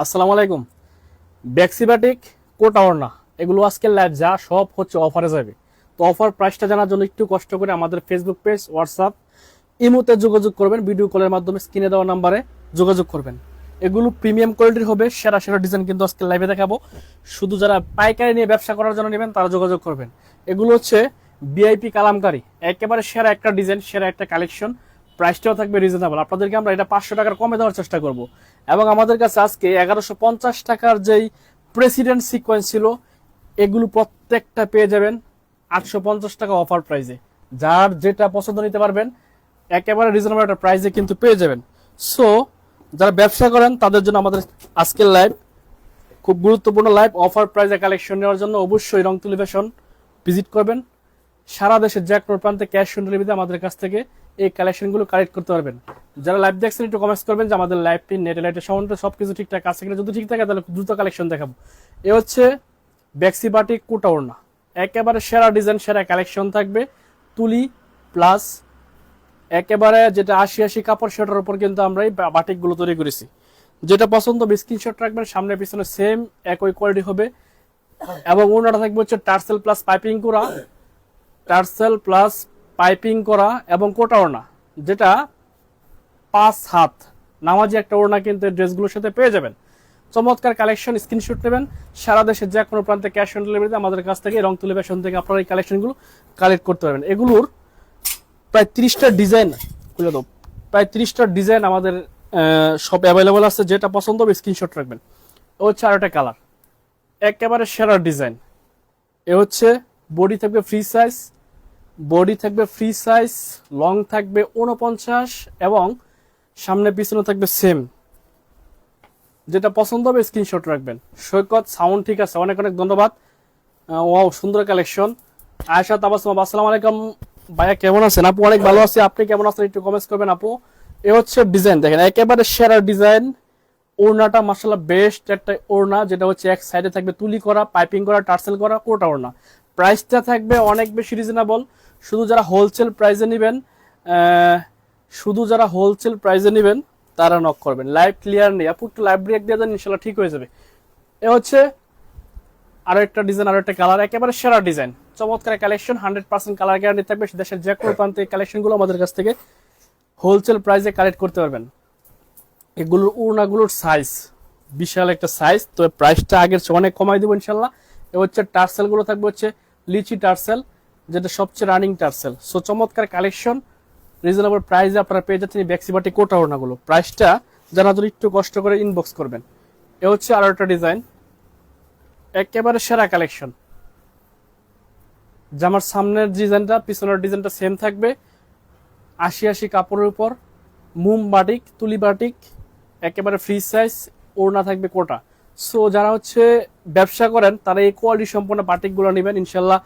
আসসালামু আলাইকুম। ব্যাক্সিবাটিক কোট না এগুলো আজকে লাইভ যা সব হচ্ছে অফারে যাবে। তো অফার প্রাইসটা জানার জন্য একটু কষ্ট করে আমাদের ফেসবুক পেজ হোয়াটসঅ্যাপ ইমোতে যোগাযোগ করবেন ভিডিও কলের মাধ্যমে স্ক্রিনে দেওয়া নাম্বারে যোগাযোগ করবেন। এগুলো প্রিমিয়াম কোয়ালিটির হবে, সেরা সেরা ডিজাইন কিন্তু আজকে লাইভে দেখাবো। শুধু যারা পাইকারি নিয়ে ব্যবসা করার জন্য নেবেন, তারা যোগাযোগ করবেন। এগুলো হচ্ছে বিআইপি কালামকারি, একেবারে সেরা একটা ডিজাইন সেরা একটা কালেকশন প্রাইসটাও থাকবে রিজনেবল আপনাদেরকে আমরা এটা পাঁচশো টাকার কমে দেওয়ার চেষ্টা করব। এবং আমাদের কাছে আজকে এগারোশো পঞ্চাশ টাকার যেই প্রেসিডেন্ট সিকোয়েন্স ছিল, এগুলো প্রত্যেকটা পেয়ে যাবেন আটশো পঞ্চাশ টাকা অফার প্রাইজে যার যেটা পছন্দ নিতে পারবেন, একেবারে রিজনেবল একটা প্রাইজে কিন্তু পেয়ে যাবেন। সো যারা ব্যবসা করেন, তাদের জন্য আমাদের আজকের লাইভ খুব গুরুত্বপূর্ণ লাইভ অফার প্রাইজে কালেকশন নেওয়ার জন্য অবশ্যই রং ফ্যাশন ভিজিট করবেন। সারা দেশের যে কোনো প্রান্তে ক্যাশ অন ডেলিভারিতে আমাদের কাছ থেকে এই কালেকশনগুলো কালেক্ট করতে পারবেন। যারা লাইভ দেখছেন, একটু কমেন্টস করবেন যে আমাদের লাইভটি নেট লাইটের সম্বন্ধে সব কিছু ঠিকঠাক আছে কিনা। যদি ঠিক থাকে, তাহলে দ্রুত কালেকশন দেখাবো। এ হচ্ছে ব্যাক্সি বাটি কুটা ওড়না একেবারে সেরা ডিজাইন সেরা কালেকশন থাকবে। তুলি প্লাস একেবারে যেটা আশি আশি কাপড় সেটার উপর কিন্তু আমরা এই বাটিকগুলো তৈরি করেছি। যেটা পছন্দ স্ক্রিনশট রাখবেন সামনে পিছনে সেম একই কোয়ালিটি হবে। এবং ওনাটা থাকবে হচ্ছে টার্সেল প্লাস পাইপিং করা। টার্সেল প্লাস পাইপিং করা এবং কোটা ওড়না, যেটা পাঁচ হাত। নামাজি একটা ওড়না কিন্তু ড্রেসগুলোর সাথে পেয়ে যাবেন। চমৎকার কালেকশন, স্ক্রিনশট নেবেন। সারা দেশের যে কোনো প্রান্তে ক্যাশ অন ডেলিভারিতে আমাদের কাছ থেকে রং তুলে ফ্যাশন থেকে আপনারা এই কালেকশনগুলো কালেক্ট করতে পারবেন। এগুলোর প্রায় তিরিশটা ডিজাইন খুলে দাও। প্রায় তিরিশটা ডিজাইন আমাদের সব অ্যাভেলেবল আছে। যেটা পছন্দ হবে স্ক্রিনশট রাখবেন। ও হচ্ছে আর একটা কালার। একেবারে সেরা ডিজাইন। এ হচ্ছে বডি থাকবে ফ্রি সাইজ বডি থাকবে ফ্রি সাইজ লং থাকবে উনপঞ্চাশ এবং সামনে পিছনে থাকবে সেম যেটা পছন্দ হবে স্ক্রিনশট রাখবেন। সৈকত সাউন্ড ঠিক আছে, অনেক অনেক ধন্যবাদ। ও সুন্দর কালেকশন আয়সা তাবাসম আসসালামু আলাইকুম। ভাইয়া, কেমন আছেন? আপু, অনেক ভালো আছি। আপনি কেমন আছেন? একটু কমেন্টস করবেন, আপু। এ হচ্ছে ডিজাইন দেখেন, একেবারে সেরা ডিজাইন ওড়নাটা মাসাল্লাহ বেস্ট একটা ওড়না, যেটা হচ্ছে এক সাইডে থাকবে তুলি করা পাইপিং করা, টার্সেল করা কোটা ওড়না। প্রাইসটা থাকবে অনেক বেশি রিজনেবল শুধু যারা হোলসেল প্রাইসে নেবেন শুধু যারা হোলসেল প্রাইসে নেবেন তারা নক করবেন। লাইভ ক্লিয়ার নেই। আপু একটু লাইভ ব্রেক দিয়ে দেন ইনশাল্লাহ ঠিক হয়ে যাবে। এ হচ্ছে আরও একটা ডিজাইন আরও একটা কালার একেবারে সেরা ডিজাইন চমৎকার collection hundred percent colour guarantee থাকবে। দেশের যে কোনো প্রান্তে কালেকশনগুলো আমাদের কাছ থেকে হোলসেল প্রাইসে কালেক্ট করতে পারবেন। এগুলোর উড়নাগুলোর সাইজ বিশাল একটা সাইজ তো প্রাইসটা আগের চেয়ে অনেক কমাই দেবো ইনশাল্লাহ এ হচ্ছে টার্সেলগুলো থাকবে হচ্ছে লিচি টার্সেল, যেটা সবচেয়ে রানিং টার্সেল। সো চমৎকার কালেকশন রিজনেবল প্রাইসে আপনারা পেয়ে যাচ্ছেন ব্যাক্সিবাটি কোটা ওড়নাগুলো প্রাইসটা জানার জন্য একটু কষ্ট করে ইনবক্স করবেন। এ হচ্ছে আরও একটা ডিজাইন একেবারে সেরা কালেকশন জামার সামনের ডিজাইনটা পিছনের ডিজাইনটা সেম থাকবে। আশি আশি কাপড়ের উপর, মুম বাটিক তুলি বাটিক একেবারে ফ্রি সাইজ ওড়না থাকবে কোটা। সো যারা হচ্ছে ব্যবসা করেন, তারা এই কোয়ালিটি সম্পন্ন বাটিকগুলো নেবেন। ইনশাল্লাহ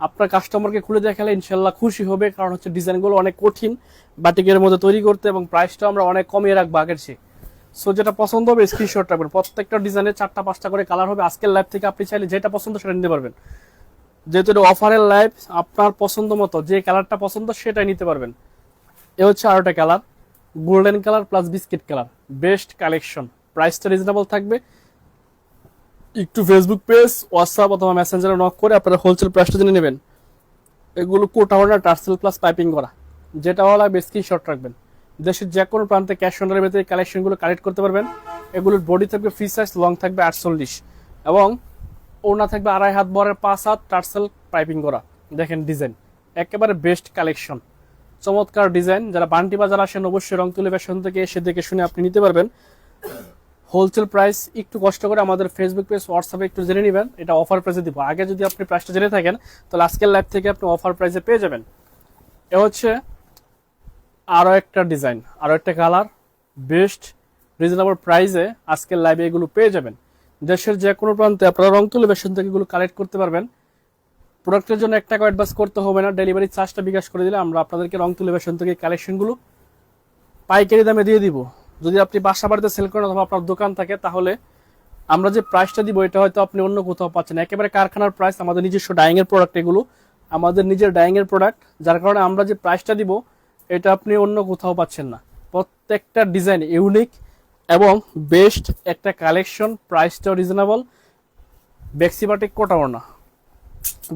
আপনার কাস্টমারকে খুলে দেখালে ইনশাল্লাহ খুশি হবে, কারণ হচ্ছে ডিজাইনগুলো অনেক কঠিন বাটিকের মধ্যে তৈরি করতে এবং প্রাইসটাও আমরা অনেক কমিয়ে রাখব আগের চেয়ে। সো যেটা পছন্দ হবে স্ক্রিনশট রাখবেন প্রত্যেকটা ডিজাইনের চারটা, পাঁচটা করে কালার হবে। আজকের লাইভ থেকে আপনি চাইলে যেটা পছন্দ সেটা নিতে পারবেন। যেহেতু এটা অফারের লাইভ আপনার পছন্দ মতো যে কালারটা পছন্দ সেটাই নিতে পারবেন। এ হচ্ছে আরোটা colour golden colour plus biscuit colour best collection প্রাইসটা রিজনেবল থাকবে। একটু ফেসবুক পেজ হোয়াটসঅ্যাপ অথবা মেসেঞ্জারে নক করে আপনারা হোলসেল প্রাইসটা জেনে নেবেন। এগুলো কোটা ওয়ার্ডার টার্সেল প্লাস পাইপিং করা। যেটা ভালো লাগবে স্ক্রিনশট রাখবেন। দেশের যে কোনো প্রান্তে ক্যাশ অন ডেলিভারিতে কালেকশনগুলো কালেক্ট করতে পারবেন। এগুলোর বডি থাকবে ফ্রি সাইজ লং থাকবে আটচল্লিশ। এবং ওনা থাকবে আড়াই হাত বরের পাঁচ হাত টার্সেল পাইপিং করা। দেখেন ডিজাইন একেবারে বেস্ট কালেকশন চমৎকার ডিজাইন যারা বান্টি বাজার আসেন, অবশ্যই রং তুলে ফ্যাশন থেকে এসে দেখে শুনে আপনি নিতে পারবেন। হোলসেল প্রাইস একটু কষ্ট করে আমাদের ফেসবুক পেজ হোয়াটসঅ্যাপে একটু জেনে নেবেন, এটা অফার প্রাইসে দিব। আগে যদি আপনি প্রাইসটা জেনে থাকেন, তাহলে আজকের লাইভ থেকে আপনি অফার প্রাইসে পেয়ে যাবেন। এ হচ্ছে আরও একটা ডিজাইন আরও একটা কালার বেস্ট রিজনেবল প্রাইসে আজকের লাইভে এগুলো পেয়ে যাবেন। দেশের যে কোনো প্রান্তে আপনারা রং তুলে ফ্যাশন থেকে এগুলো কালেক্ট করতে পারবেন। প্রোডাক্টের জন্য এক টাকা অ্যাডভান্স করতে হবে না ডেলিভারি চার্জটা বিকাশ করে দিলে আমরা আপনাদেরকে রং তুলে ফ্যাশন থেকে কালেকশনগুলো পাইকারি দামে দিয়ে দিব। যদি আপনি বাসা বাড়িতে সেল করেন অথবা আপনার দোকান থাকে, তাহলে আমরা যে প্রাইসটা দিব, এটা হয়তো আপনি অন্য কোথাও পাচ্ছেন না। একেবারে কারখানার প্রাইস আমাদের নিজস্ব ডাইং এর প্রোডাক্ট এগুলো, আমাদের নিজের ডাইং এর প্রোডাক্ট যার কারণে আমরা যে প্রাইসটা দিব, এটা আপনি অন্য কোথাও পাচ্ছেন না। প্রত্যেকটা ডিজাইন ইউনিক এবং বেস্ট একটা কালেকশন প্রাইসটাও রিজনেবল বেক্সিবাটিক কোটা ওড়না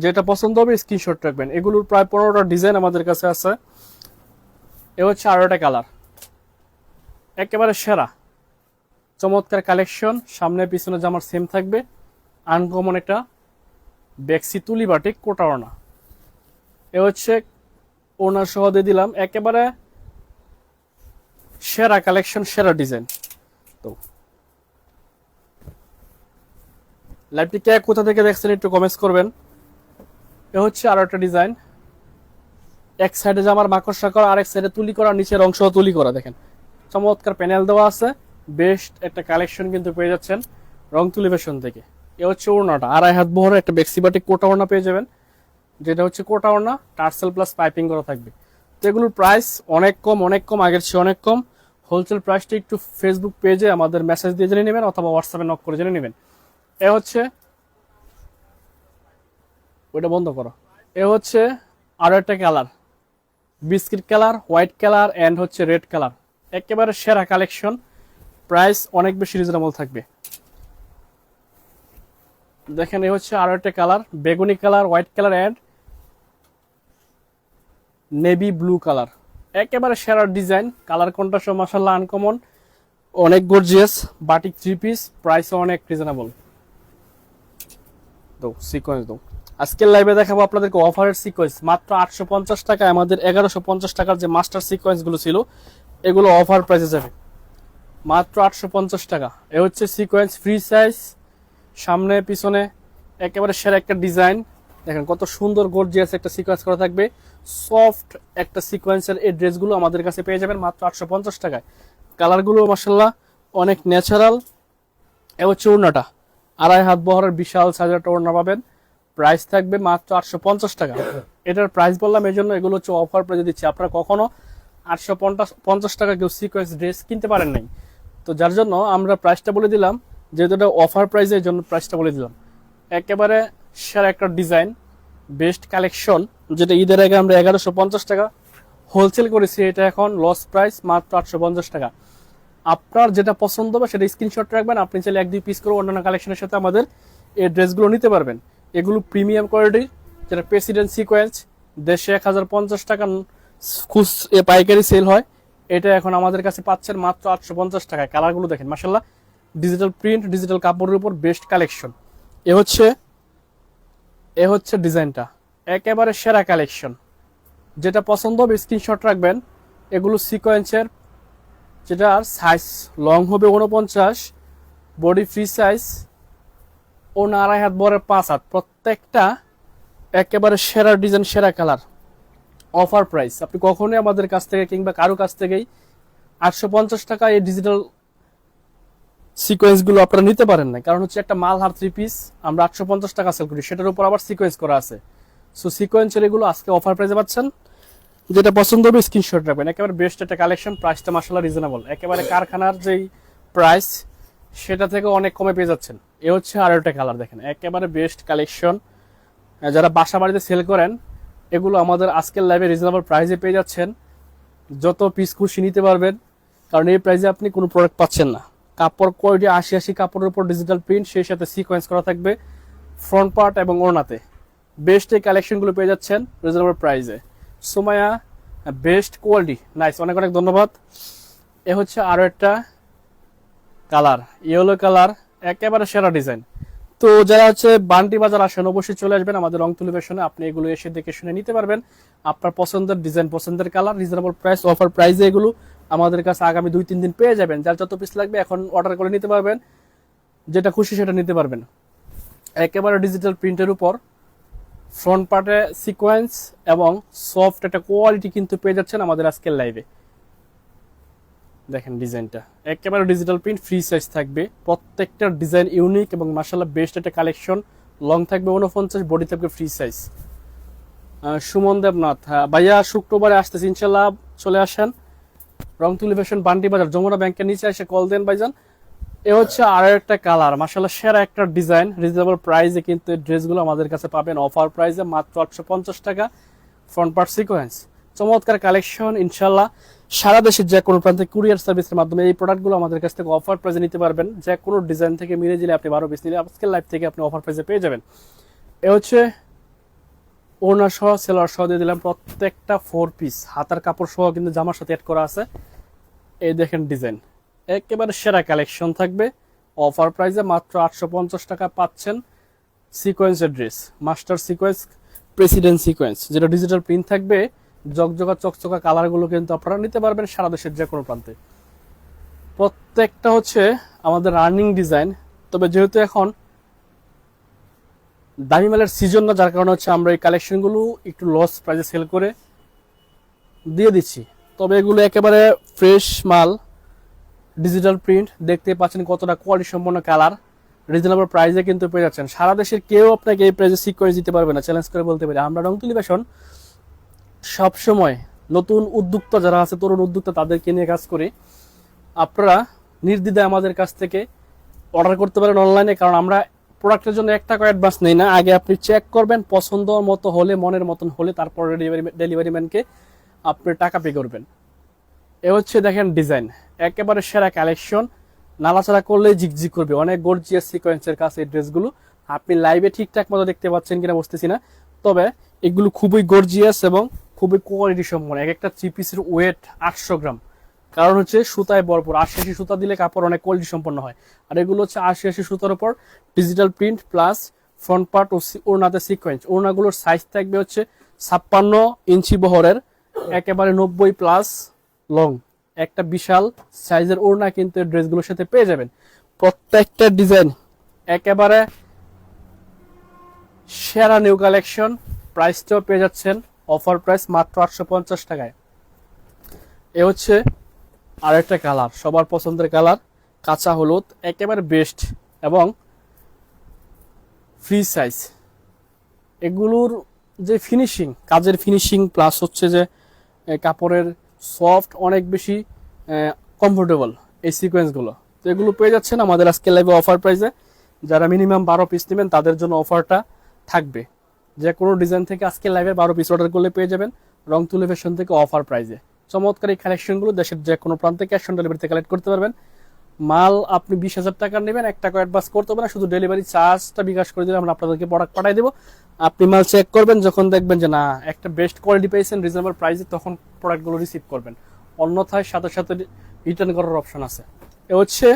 যেটা পছন্দ হবে স্ক্রিনশট রাখবেন। এগুলোর প্রায় পনেরোটা ডিজাইন আমাদের কাছে আছে। এ হচ্ছে আরও একটা কালার একেবারে সেরা। চমৎকার কালেকশন, সামনে পিছনে জামার সেম থাকবে। আনকমন একটা বেক্সি তুলি বাটি কোটা ওড়না। এ হচ্ছে ওনার সহ দিয়ে দিলাম একেবারে সেরা কালেকশন, সেরা ডিজাইন। তো লাইভটি কে কোথা থেকে দেখছেন একটু কমেন্টস করবেন। এ হচ্ছে আরও একটা ডিজাইন। এক সাইডে জামার মাকড়সা করা এক সাইডে তুলি করা, নিচের অংশ তুলি করা, দেখেন। চমৎকার প্যানেল দেওয়া আছে। বেস্ট একটা কালেকশন কিন্তু পেয়ে যাচ্ছেন রং তুলি ফ্যাশন থেকে। এ হচ্ছে ওড়নাটা। আড়াই হাত বহরে একটা বেক্সিবাটিক কোটা ওড়না পেয়ে যাবেন। যেটা হচ্ছে কোটা ওড়না, টার্সেল প্লাস পাইপিং করা থাকবে। তো এগুলোর প্রাইস অনেক কম অনেক কম, আগের চেয়ে অনেক কম। হোলসেল প্রাইসটা একটু ফেসবুক পেজে আমাদের মেসেজ দিয়ে জেনে নেবেন অথবা হোয়াটসঅ্যাপে নক করে জেনে নেবেন। এ হচ্ছে ওইটা বন্ধ করো। এ হচ্ছে আরও একটা colour biscuit colour white colour and হচ্ছে রেড কালার একেবারে সেরা কালেকশন। প্রাইস অনেক বেশি রিজনেবল থাকবে। দেখেন, এই হচ্ছে আরও একটা কালার, বেগুনি colour, white colour and navy blue colour. একেবারে সেরা ডিজাইন কালার কোনটা সব মাসাল্লাহ আনকমন অনেক গর্জিয়াস বাটিক থ্রি পিস প্রাইসও অনেক রিজনেবল দো সিকোয়েন্স দো। আজকের লাইভে দেখাবো আপনাদেরকে অফারের সিকোয়েন্স মাত্র আটশো পঞ্চাশ টাকায়, আমাদের এগারোশো পঞ্চাশ টাকার যে মাস্টার সিকোয়েন্সগুলো ছিল এগুলো অফার প্রাইসে যাবে মাত্র আটশো পঞ্চাশ টাকা। এ হচ্ছে সিকোয়েন্স ফ্রি সাইজ সামনে, পিছনে, একেবারে সেরা একটা ডিজাইন দেখেন কত সুন্দর গর্জিয়াস একটা সিকোয়েন্স করা থাকবে। সফট একটা সিকোয়েন্সের এই ড্রেসগুলো আমাদের কাছে পেয়ে যাবেন মাত্র আটশো পঞ্চাশ টাকায়। কালারগুলো মাসাল্লাহ অনেক ন্যাচারাল এ হচ্ছে ওড়নাটা। আড়াই হাত বহরের বিশাল সাইজের একটা ওড়না পাবেন। প্রাইস থাকবে মাত্র আটশো পঞ্চাশ টাকা। এটার প্রাইস বললাম এই জন্য এগুলো হচ্ছে অফার প্রাইজে দিচ্ছি। আপনারা কখনো আটশো পঞ্চাশ টাকা কেউ সিকোয়েন্স ড্রেস কিনতে পারেন নাই। তো যার জন্য আমরা প্রাইসটা বলে দিলাম, যেহেতু এটা অফার প্রাইসের জন্য প্রাইসটা বলে দিলাম। একেবারে সেরা একটা ডিজাইন বেস্ট কালেকশন যেটা ঈদের আগে আমরা এগারোশো পঞ্চাশ টাকা হোলসেল করেছি, এটা এখন লস প্রাইস মাত্র আটশো পঞ্চাশ টাকা। আপনার যেটা পছন্দ হবে সেটা স্ক্রিনশট রাখবেন, আপনি চাইলে এক দুই পিস করে অন্যান্য কালেকশনের সাথে আমাদের এই ড্রেসগুলো নিতে পারবেন। এগুলো প্রিমিয়াম কোয়ালিটি যেটা প্রেসিডেন্ট সিকোয়েন্স দেশে এক হাজার পঞ্চাশ টাকা খুচ এ পাইকারি সেল হয়। এটা এখন আমাদের কাছে পাচ্ছেন মাত্র আটশো পঞ্চাশ টাকায় কালারগুলো দেখেন মাসাল্লাহ ডিজিটাল প্রিন্ট ডিজিটাল কাপড়ের উপর বেস্ট কালেকশন এ হচ্ছে এ হচ্ছে ডিজাইনটা। একেবারে সেরা কালেকশন যেটা পছন্দ হবে স্ক্রিনশট রাখবেন। এগুলো সিকোয়েন্সের যেটার সাইজ লং হবে উনপঞ্চাশ বডি ফ্রি সাইজ ও আড়াই হাত বরের পাঁচ হাত। প্রত্যেকটা একেবারে সেরা ডিজাইন সেরা কালার অফার প্রাইস। আপনি কখনোই আমাদের কাছ থেকে কিংবা কারও কাছ থেকেই আটশো পঞ্চাশ টাকা এই ডিজিটাল সিকোয়েন্সগুলো আপনারা নিতে পারেন না কারণ হচ্ছে একটা মাল হার থ্রি পিস আমরা আটশো পঞ্চাশ টাকা সেল করি। সেটার উপর আবার সিকোয়েন্স করা আছে। সো সিকোয়েন্সের এগুলো আজকে অফার প্রাইসে পাচ্ছেন। যেটা পছন্দ হবে স্ক্রিনশট রাখবেন। একেবারে বেস্ট একটা কালেকশন প্রাইসটা মাসাল্লাহ রিজনেবল একেবারে কারখানার যেই প্রাইস সেটা থেকে অনেক কমে পেয়ে যাচ্ছেন। এ হচ্ছে আর একটা কালার দেখেন। একেবারে বেস্ট কালেকশন যারা বাসা বাড়িতে সেল করেন এগুলো আমাদের আজকের লাইভে রিজনেবল প্রাইসে পেয়ে যাচ্ছেন। যত পিস খুশি নিতে পারবেন, কারণ এই প্রাইসে আপনি কোনো প্রোডাক্ট পাচ্ছেন না। কাপড় কোয়ালিটি আশি আশি কাপড়ের উপর ডিজিটাল প্রিন্ট সেই সাথে সিকোয়েন্স করা থাকবে ফ্রন্ট পার্ট এবং ওড়নাতে। বেস্ট এই কালেকশনগুলো পেয়ে যাচ্ছেন রিজনেবল প্রাইসে সোমায়া বেস্ট কোয়ালিটি নাইস অনেক অনেক ধন্যবাদ। এ হচ্ছে আরও একটা কালার ইয়েলো কালার একেবারে সেরা ডিজাইন তো যারা হচ্ছে বান্টি বাজার আসেন, অবশ্যই চলে আসবেন আমাদের রং তুলি ফ্যাশনে আপনি এগুলো এসে দেখে শুনে নিতে পারবেন। আপনার পছন্দের ডিজাইন পছন্দের কালার রিজনেবল প্রাইস অফার প্রাইসে এগুলো আমাদের কাছে আগামী দুই, তিন দিন পেয়ে যাবেন। যার যত পিস লাগবে এখন অর্ডার করে নিতে পারবেন। যেটা খুশি সেটা নিতে পারবেন। একেবারে ডিজিটাল প্রিন্টের উপর। ফ্রন্ট পার্টে সিকোয়েন্স এবং সফট একটা কোয়ালিটি কিন্তু পেয়ে যাচ্ছেন আমাদের আজকের লাইভে দেখেন ডিজাইনটা। একেবারে ডিজিটাল প্রিন্ট ফ্রি সাইজ থাকবে। প্রত্যেকটা ডিজাইন ইউনিক এবং মার্শাল্লাহ বেস্ট একটা কালেকশন লং থাকবে উনপঞ্চাশ বডি থাকবে ফ্রি সাইজ সুমন দেবনাথ হ্যাঁ ভাইয়া, শুক্রবারে আসতেছে ইনশাল্লাহ চলে আসেন। রং তুলিভেশন বান্ডি বাজার, যমুনা ব্যাংকের নিচে এসে কল দেন, ভাইজান। এ হচ্ছে আরও একটা কালার মাসাল্লাহ সেরা একটা ডিজাইন রিজনেবল প্রাইসে কিন্তু ড্রেসগুলো আমাদের কাছে পাবেন। অফার প্রাইসে মাত্র আটশো পঞ্চাশ টাকা। ফ্রন্ট পার্ট সিকোয়েন্স চমৎকার কালেকশন ইনশাল্লাহ সারা দেশের যে কোনো প্রান্তে কুরিয়ার সার্ভিসের মাধ্যমে এই প্রোডাক্টগুলো আমাদের কাছ থেকে অফার প্রাইজে নিতে পারবেন। যে কোনো ডিজাইন থেকে মিলে দিলে আপনি বারো পিস নিলে আজকের লাইফ থেকে আপনি অফার প্রাইজে পেয়ে যাবেন। এ হচ্ছে ওনার সহ সেলার সহ দিয়ে দিলাম প্রত্যেকটা ফোর পিস হাতার কাপড় সহ কিন্তু জামার সাথে অ্যাড করা আছে। এই দেখেন ডিজাইন একেবারে সেরা কালেকশন থাকবে। অফার প্রাইসে মাত্র আটশো পঞ্চাশ টাকা পাচ্ছেন সিকোয়েন্সের dress master sequence president sequence যেটা ডিজিটাল প্রিন্ট থাকবে জকজকা চকচকা কালারগুলো কিন্তু আপনারা নিতে পারবেন সারা দেশের যে কোনো প্রান্তে। প্রত্যেকটা হচ্ছে আমাদের রানিং ডিজাইন। তবে যেহেতু এখন দামি মালের সিজন না, যার কারণে হচ্ছে আমরা এই কালেকশনগুলো একটু লস প্রাইসে সেল করে দিয়ে দিচ্ছি। তবে এগুলো একেবারে ফ্রেশ মাল ডিজিটাল প্রিন্ট দেখতে পাচ্ছেন কতটা কোয়ালিটি সম্পন্ন কালার রিজনেবল প্রাইসে কিন্তু পেয়ে যাচ্ছেন। সারা দেশের কেউ আপনাকে এই প্রাইসে করে দিতে পারবে না। চ্যালেঞ্জ করে বলতে পারি, আমরা রং রংতুলি ফ্যাশন সবসময় নতুন উদ্যোক্তা যারা আছে, তরুণ উদ্যোক্তা, তাদেরকে নিয়ে কাজ করি। আপনারা নির্দ্বিধায় আমাদের কাছ থেকে অর্ডার করতে পারেন অনলাইনে কারণ আমরা প্রোডাক্টের জন্য এক টাকা অ্যাডভান্স নেই না। আগে আপনি চেক করবেন, পছন্দ মতো হলে, মনের মতন হলে, তারপর ডেলিভারি ডেলিভারি ম্যানকে আপনি টাকা পে করবেন। এ হচ্ছে দেখেন ডিজাইন একেবারে সেরা কালেকশন নাড়াচাড়া করলেই ঝিকঝিক করবে। অনেক গর্জিয়াস সিকোয়েন্সের কাছে এই ড্রেসগুলো আপনি লাইভে ঠিকঠাক মতো দেখতে পাচ্ছেন কিনা, বুঝতেছি না। তবে এগুলো খুবই গর্জিয়াস এবং খুবই কোয়ালিটি সম্পন্ন এক একটা থ্রি পিসের ওয়েট আটশো গ্রাম। কারণ হচ্ছে সুতায় ভরপুর। আশি আশি সুতা দিলে কাপড় অনেক কোয়ালিটি সম্পন্ন হয়। আর এগুলো হচ্ছে আশি আশি সুতার উপর digital print plus front part ও ওড়নাতে সিকোয়েন্স ওড়নাগুলোর সাইজ থাকবে হচ্ছে ছাপ্পান্ন ইঞ্চি বহরের, একেবারে নব্বই প্লাস লং একটা বিশাল সাইজের ওড়না কিন্তু ড্রেসগুলোর সাথে পেয়ে যাবেন। প্রত্যেকটা ডিজাইন একেবারে সেরা নিউ কালেকশন প্রাইসটাও পেয়ে যাচ্ছেন। অফার প্রাইস মাত্র আটশো পঞ্চাশ টাকায়। এ হচ্ছে আরেকটা কালার, সবার পছন্দের কালার, কাঁচা হলুদ, একেবারে বেস্ট এবং ফ্রি সাইজ এগুলোর যে ফিনিশিং কাজের ফিনিশিং প্লাস হচ্ছে যে কাপড়ের সফট অনেক বেশি কমফোর্টেবল এই সিকোয়েন্সগুলো তো এগুলো পেয়ে যাচ্ছেন আমাদের আজকে লাইভে অফার প্রাইসে যারা মিনিমাম বারো পিস নেবেন, তাদের জন্য অফারটা থাকবে। যে কোনো ডিজাইন থেকে আজকে লাইভে বারো পিস অর্ডার করলে পেয়ে যাবেন রং তুলে ফ্যাশন থেকে অফার প্রাইজে চমৎকার এই কালেকশনগুলো দেশের যে কোনো প্রান্তে ক্যাশ অন ডেলিভারিতে কালেক্ট করতে পারবেন। মাল আপনি বিশ হাজার টাকার নেবেন, এক টাকা অ্যাডভান্স করতে হবে না, শুধু ডেলিভারি চার্জটা বিকাশ করে দিলে আমরা আপনাদেরকে প্রোডাক্ট পাঠিয়ে দেবো। আপনি মাল চেক করবেন, যখন দেখবেন যে না, একটা বেস্ট কোয়ালিটি পেয়েছেন রিজনেবল প্রাইসে তখন প্রোডাক্টগুলো রিসিভ করবেন। অন্যথায় সাথে সাথে রিটার্ন করার অপশন আছে। এ হচ্ছে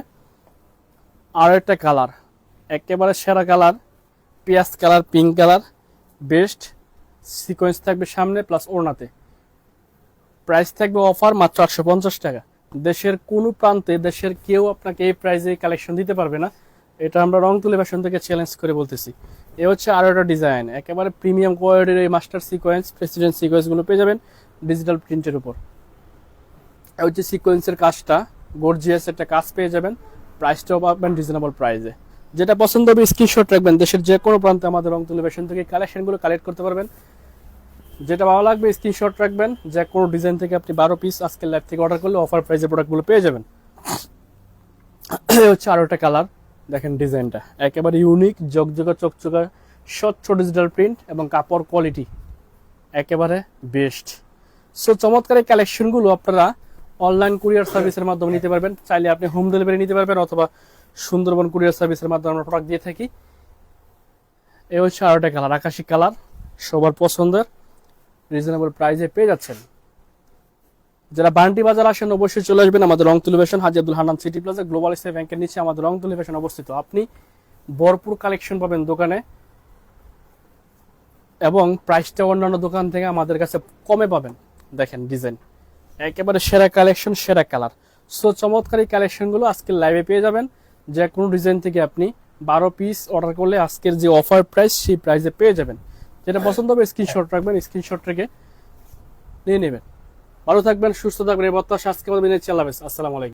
আর একটা কালার একেবারে সেরা কালার পেঁয়াজ colour pink colour best sequence থাকবে সামনে প্লাস ওড়নাতে। প্রাইস থাকবে অফার মাত্র আটশো পঞ্চাশ টাকা। দেশের কোনো প্রান্তে দেশের কেউ আপনাকে এই প্রাইজে কালেকশন দিতে পারবে না। এটা আমরা রং তুলে ফ্যাশন থেকে চ্যালেঞ্জ করে বলতেছি। এ হচ্ছে আরও একটা ডিজাইন একেবারে প্রিমিয়াম কোয়ালিটির এই মাস্টার সিকোয়েন্স প্রেসিডেন্ট সিকোয়েন্সগুলো পেয়ে যাবেন ডিজিটাল প্রিন্টের উপর। এই হচ্ছে সিকোয়েন্সের কাজটা গর্জিয়াস একটা কাজ পেয়ে যাবেন। প্রাইসটাও পাবেন রিজনেবল প্রাইসে যেটা পছন্দ হবে স্ক্রিনশট রাখবেন। দেশের যে কোনো প্রান্তে আমাদের রং তুলে ফ্যাশন থেকে কালেকশনগুলো কালেক্ট করতে পারবেন। যেটা ভালো লাগবে স্ক্রিনশট রাখবেন। যে কোনো ডিজাইন থেকে আপনি বারো পিস আজকের লাইভ থেকে অর্ডার করলে অফার প্রাইসে প্রোডাক্টগুলো পেয়ে যাবেন। হচ্ছে আরও একটা কালার দেখেন ডিজাইনটা একেবারে ইউনিক জগজগা, চকচকা, স্বচ্ছ ডিজিটাল প্রিন্ট এবং কাপড় কোয়ালিটি একেবারে বেস্ট সো চমৎকার এই কালেকশনগুলো আপনারা অনলাইন কুরিয়ার সার্ভিসের মাধ্যমে নিতে পারবেন। চাইলে আপনি হোম ডেলিভারি নিতে পারবেন অথবা সুন্দরবন কুরিয়ার সার্ভিসের মাধ্যমে আমরা প্রোডাক্ট দিয়ে থাকি। এ হচ্ছে আরও একটা কালার আকাশি কালার সবার পছন্দের রিজনেবল প্রাইসে পেয়ে যাচ্ছেন। যারা বান্টি বাজার আসেন, অবশ্যই চলে আসবেন আমাদের রং তুলিভেশন Haji Abdul Hannan city plaza, global state ব্যাংকের নিচে আমাদের রং তুলিভেশন অবস্থিত। আপনি ভরপুর কালেকশন পাবেন দোকানে এবং প্রাইসটা অন্যান্য দোকান থেকে আমাদের কাছে কমে পাবেন। দেখেন ডিজাইন একেবারে সেরা কালেকশন সেরা কালার সো চমৎকারী কালেকশনগুলো আজকে লাইভে পেয়ে যাবেন। যে কোনো ডিজাইন থেকে আপনি বারো পিস অর্ডার করলে আজকের যে অফার প্রাইস সেই প্রাইসে পেয়ে যাবেন। যেটা পছন্দ হবে স্ক্রিনশট রাখবেন স্ক্রিনশট রেখে নিয়ে নেবেন। ভালো থাকবেন, সুস্থ থাকবেন, এই তো আজকে আমাদের আসসালামু আলাইকুম।